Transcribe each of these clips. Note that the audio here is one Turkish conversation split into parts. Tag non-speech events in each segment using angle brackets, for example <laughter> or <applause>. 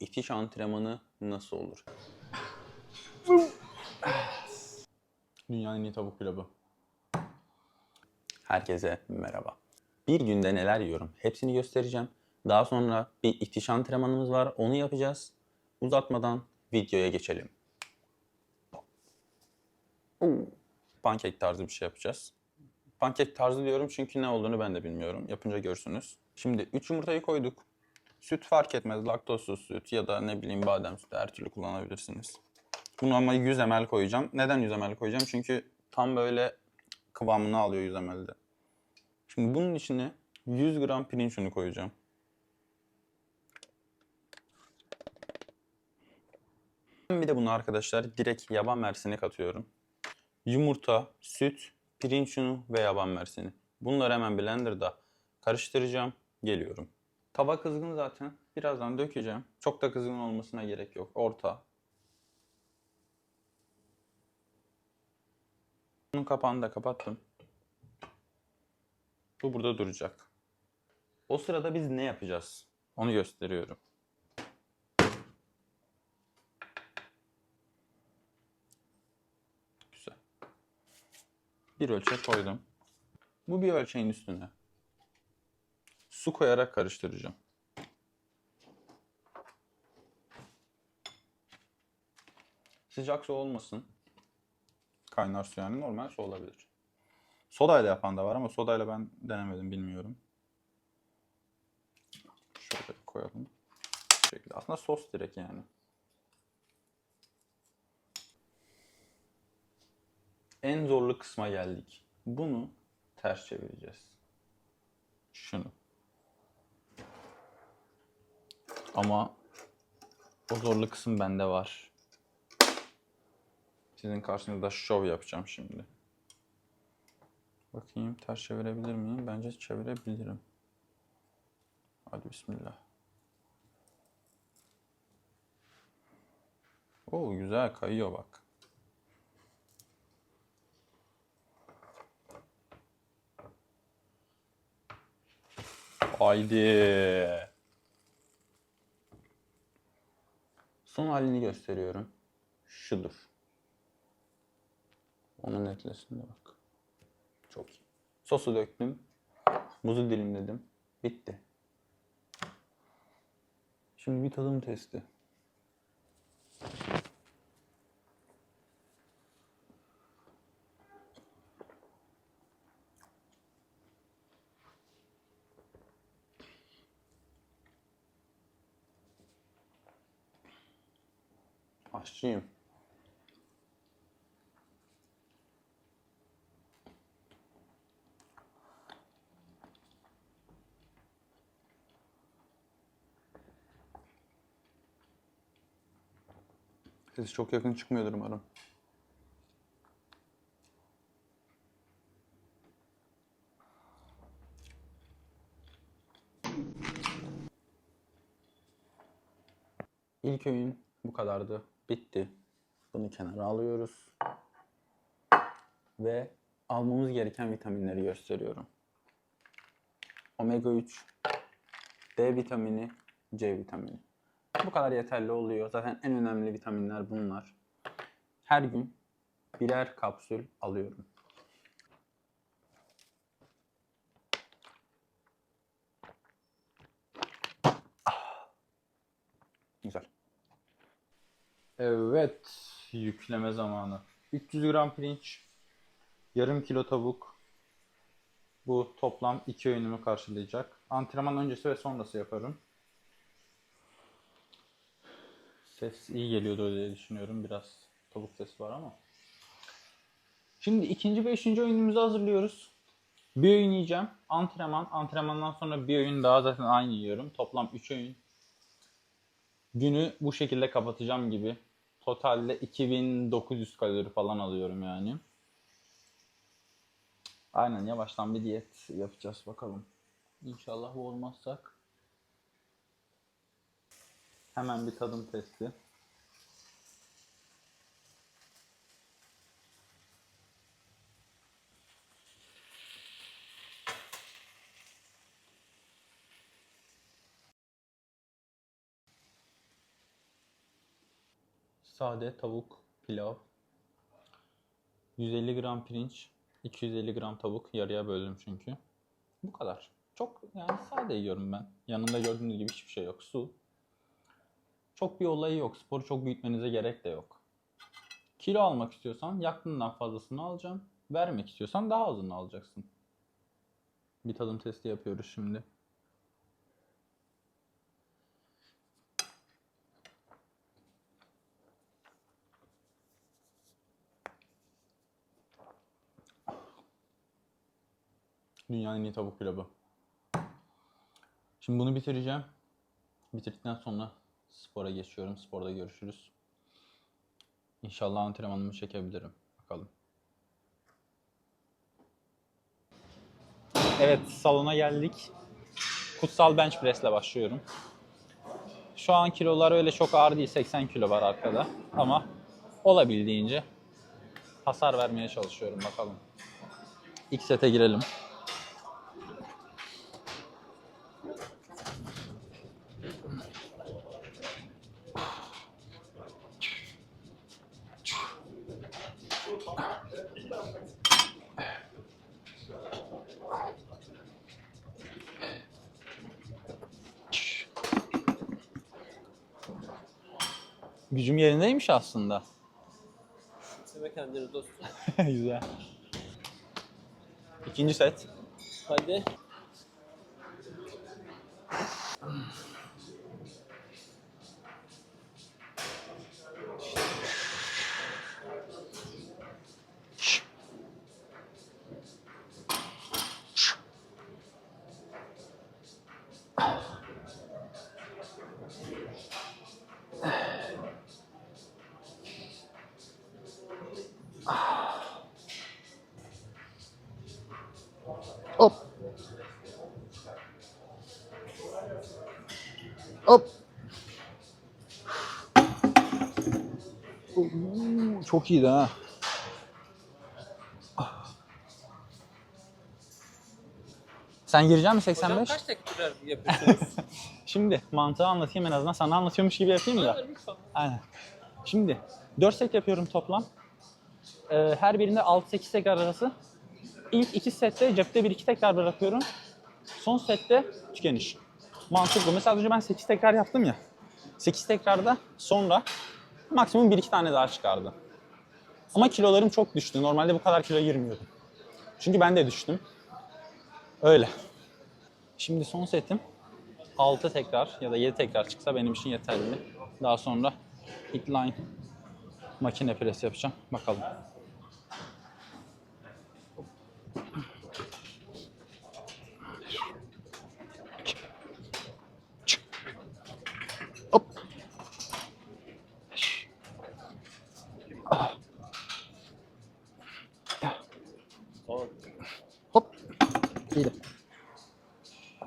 itiş antrenmanı nasıl olur? Dünyanın en iyi tavuk pilavı. Herkese merhaba. Bir günde neler yiyorum hepsini göstereceğim. Daha sonra bir itiş antrenmanımız var onu yapacağız. Uzatmadan videoya geçelim. Pankek tarzı bir şey yapacağız. Pankek tarzı diyorum çünkü ne olduğunu ben de bilmiyorum. Yapınca görsünüz. Şimdi 3 yumurtayı koyduk. Süt fark etmez. Laktozsuz süt ya da ne bileyim badem sütü her türlü kullanabilirsiniz. Bunu ama 100 ml koyacağım. Neden 100 ml koyacağım? Çünkü tam böyle kıvamını alıyor 100 ml'de. Şimdi bunun içine 100 gram pirinç unu koyacağım. Bir de bunu arkadaşlar direkt yaban mersini katıyorum. Yumurta, süt, pirinç unu ve yaban mersini. Bunları hemen blenderda karıştıracağım. Geliyorum. Tava kızgın zaten. Birazdan dökeceğim. Çok da kızgın olmasına gerek yok. Orta. Bunun kapağını da kapattım. Bu burada duracak. O sırada biz ne yapacağız? Onu gösteriyorum. Güzel. Bir ölçek koydum. Bu bir ölçeğin üstüne. Su koyarak karıştıracağım. Sıcak su olmasın. Kaynar su yani normal su olabilir. Sodayla yapan da var ama sodayla ben denemedim bilmiyorum. Şöyle koyalım. Bu şekilde. Aslında sos direkt yani. En zorlu kısma geldik. Bunu ters çevireceğiz. Şunu. Ama o zorlu kısım bende var. Sizin karşınızda şov yapacağım şimdi. Bakayım ters çevirebilir miyim? Bence çevirebilirim. Hadi bismillah. Oo güzel kayıyor bak. Haydi. Son halini gösteriyorum. Şudur. Onun netlesin de bak. Çok iyi. Sosu döktüm. Muzu dilimledim. Bitti. Şimdi bir tadım testi. Aşçıyım. Ses çok yakın çıkmıyordur umarım. İlk öğün bu kadardı. Bitti. Bunu kenara alıyoruz. Ve almamız gereken vitaminleri gösteriyorum. Omega 3, D vitamini, C vitamini. Bu kadar yeterli oluyor. Zaten en önemli vitaminler bunlar. Her gün birer kapsül alıyorum. Ah. Güzel. Evet, yükleme zamanı. 300 gram pirinç, yarım kilo tavuk. Bu toplam iki öğünümü karşılayacak. Antrenman öncesi ve sonrası yaparım. Ses iyi geliyordur diye düşünüyorum. Biraz tavuk sesi var ama. Şimdi ikinci ve üçüncü oyunumuzu hazırlıyoruz. Bir öğün yiyeceğim. Antrenman. Antrenmandan sonra bir öğün daha zaten aynı yiyorum. Toplam 3 öğün. Günü bu şekilde kapatacağım gibi. Totalde 2900 kalori falan alıyorum yani. Aynen yavaştan bir diyet yapacağız bakalım. İnşallah olmazsak. Hemen bir tadım testi. Sade tavuk, pilav. 150 gram pirinç, 250 gram tavuk. Yarıya böldüm çünkü. Bu kadar. Çok yani sade yiyorum ben. Yanında gördüğünüz gibi hiçbir şey yok. Su. Çok bir olayı yok. Sporu çok büyütmenize gerek de yok. Kilo almak istiyorsan yaktığından fazlasını alacaksın. Vermek istiyorsan daha azını alacaksın. Bir tadım testi yapıyoruz şimdi. Dünyanın en iyi tavuk pilavı. Şimdi bunu bitireceğim. Bitirdikten sonra spora geçiyorum. Sporda görüşürüz. İnşallah antrenmanımı çekebilirim. Bakalım. Evet, salona geldik. Kutsal bench press ile başlıyorum. Şu an kilolar öyle çok ağır değil. 80 kilo var arkada. Ama olabildiğince hasar vermeye çalışıyorum. Bakalım. İlk sete girelim. Gücüm yerindeymiş aslında. Sevme kendini dostum. <laughs> Güzel. İkinci set. Hadi. Hop. Oo, Çok iyiydi ha. Sen girecek misin Hocam 85? kaç tekrar yapıyorsunuz? <laughs> Şimdi mantığı anlatayım en azından. Sana anlatıyormuş gibi yapayım da. Aynen. Şimdi 4 set yapıyorum toplam. Ee, her birinde 6-8 tekrar arası. İlk iki sette cepte 1-2 tekrar bırakıyorum. Son sette tükeniş. Mantıklı. Mesela önce ben 8 tekrar yaptım ya. 8 tekrarda sonra maksimum 1-2 tane daha çıkardı. Ama kilolarım çok düştü. Normalde bu kadar kilo girmiyordum. Çünkü ben de düştüm. Öyle. Şimdi son setim 6 tekrar ya da 7 tekrar çıksa benim için yeterli. Daha sonra incline makine pres yapacağım. Bakalım.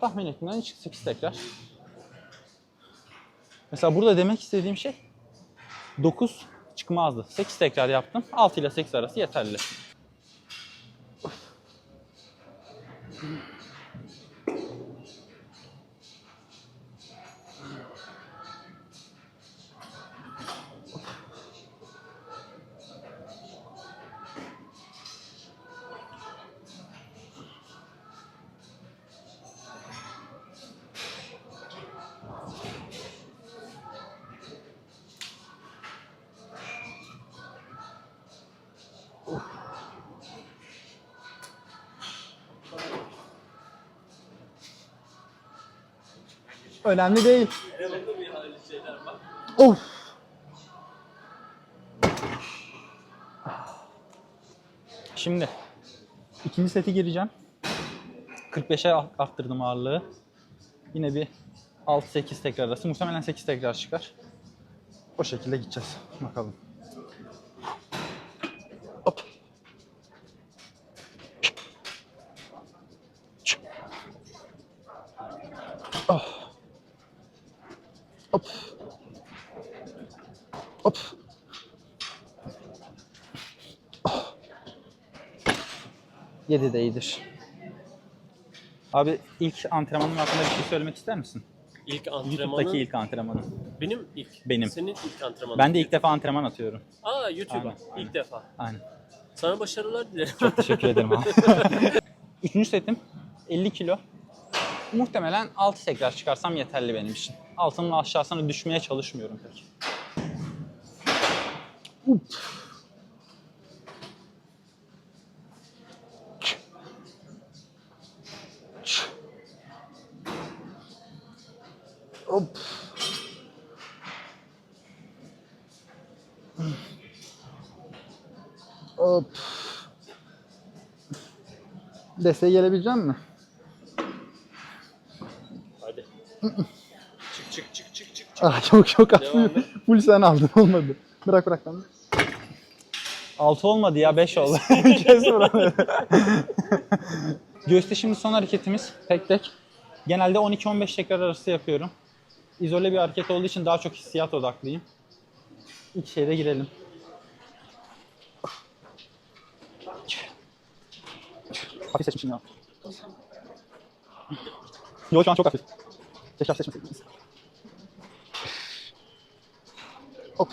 Tahmin ettiğimden 8 tekrar. Mesela burada demek istediğim şey 9 çıkmazdı. 8 tekrar yaptım. 6 ile 8 arası yeterli. Önemli değil. Of. Şimdi ikinci seti gireceğim. 45'e arttırdım ağırlığı. Yine bir 6-8 tekrar arası. Muhtemelen 8 tekrar çıkar. O şekilde gideceğiz. Bakalım. Hop. Oh. Hop. Hop. Oh. Yedi de iyidir. Abi ilk antrenmanın hakkında bir şey söylemek ister misin? İlk antrenmanı. YouTube'daki ilk antrenmanım. Benim ilk. Benim. Senin ilk antrenmanın. Ben de ilk defa antrenman atıyorum. Aa YouTube'a. Aynen, aynen. İlk defa. Aynen. Sana başarılar dilerim. Çok teşekkür ederim abi. <laughs> Üçüncü setim 50 kilo. Muhtemelen 6 tekrar çıkarsam yeterli benim için. Altının aşağısına düşmeye çalışmıyorum pek. Hop. Hop. Desteğe gelebilecek mi? Hadi. <laughs> <laughs> Ah yok yok Devam full, et. full sen aldın olmadı. Bırak bırak ben. 6 olmadı ya 5 oldu. <laughs> Kes buranı. <laughs> Göğüste şimdi son hareketimiz tek tek. Genelde 12-15 tekrar arası yapıyorum. İzole bir hareket olduğu için daha çok hissiyat odaklıyım. İlk şeyde girelim. Hafif seçmişim ya. Yok şu an çok hafif. Keşke hafif seçmeseydiniz. Hop.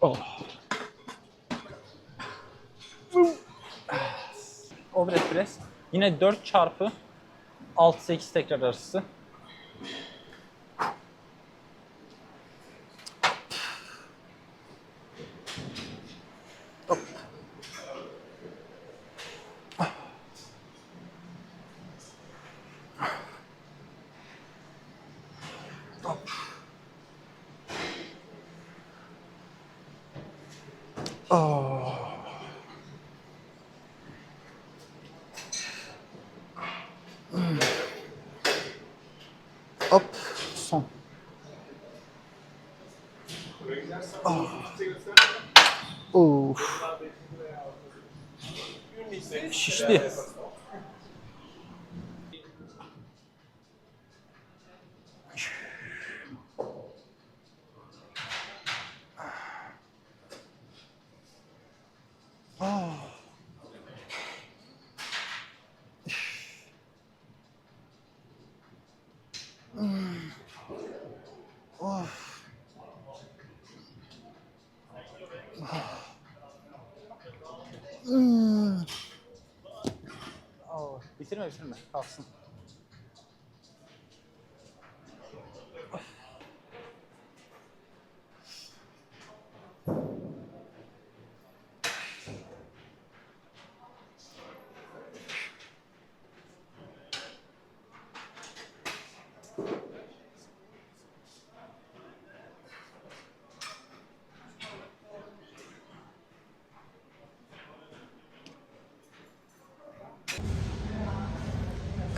Oh. Overhead press. Yine 4 çarpı 6-8 tekrar arası. Hop. Son. Oh. Of. Şişti. Bitirme bitirme. Kalsın.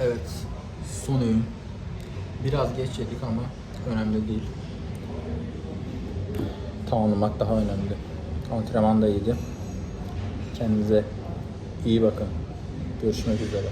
Evet, son öğün. Biraz geç yedik ama önemli değil. Tamamlamak daha önemli. Antrenman da iyiydi. Kendinize iyi bakın. Görüşmek üzere.